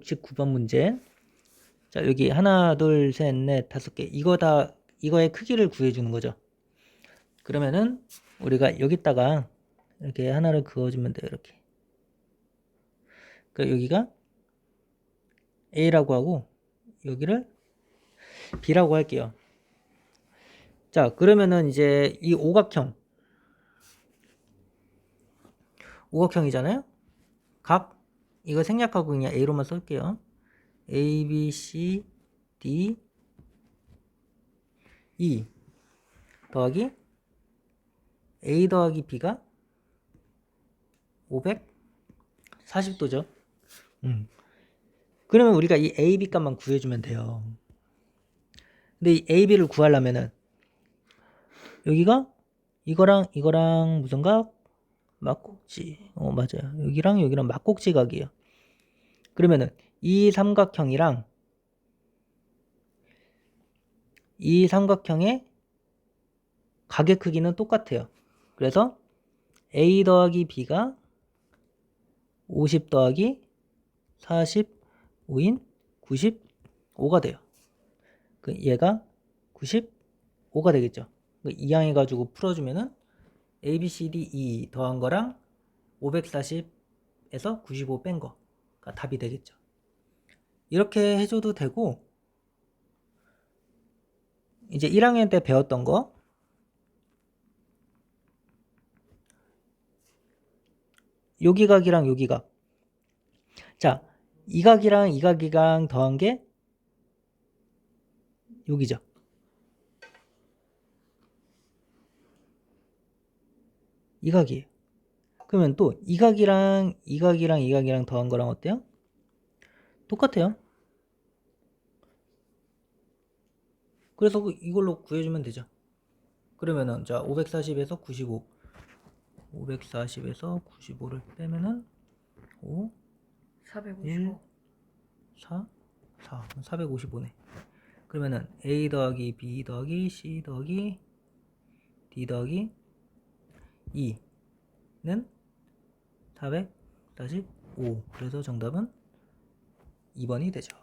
69번 문제. 자, 여기 하나, 둘, 셋, 넷, 다섯 개. 이거 다, 이거의 크기를 구해주는 거죠. 그러면은 우리가 여기다가 이렇게 하나를 그어주면 돼요. 이렇게. 그 여기가 A라고 하고 여기를 B라고 할게요. 자, 그러면은 이제 이 오각형 오각형이잖아요. 각 이거 생략하고 그냥 A로만 쓸게요. A, B, C, D, E 더하기 A 더하기 B가 540도죠. 음. 그러면 우리가 이 A, B 값만 구해주면 돼요. 근데 이 A, B를 구하려면은 여기가 이거랑 이거랑 무슨 각? 막꼭지. 어, 맞아요. 여기랑 여기랑 막꼭지 각이에요. 그러면은 이 삼각형이랑 이 삼각형의 각의 크기는 똑같아요. 그래서 A 더하기 B가 50 더하기 45인 95가 돼요. 그 얘가 95가 되겠죠. 그 이항해가지고 풀어주면은 A, B, C, D, E 더한 거랑 540에서 95 뺀 거가 답이 되겠죠. 이렇게 해줘도 되고 이제 1학년 때 배웠던 거 여기 각이랑 여기 각. 자, 이 각이랑 이 각이랑 더한 게 여기죠. 이 각이에요. 그러면 또 이 각이랑 이 각이랑 이 각이랑 더한 거랑 어때요? 똑같아요. 그래서 그 이걸로 구해주면 되죠. 그러면은 자 540에서 95 540에서 95를 빼면은 5 455. 4 4 455네. 그러면은 A 더하기 B 더하기 C 더하기 D 더하기 2는 445. 그래서 정답은 2번이 되죠.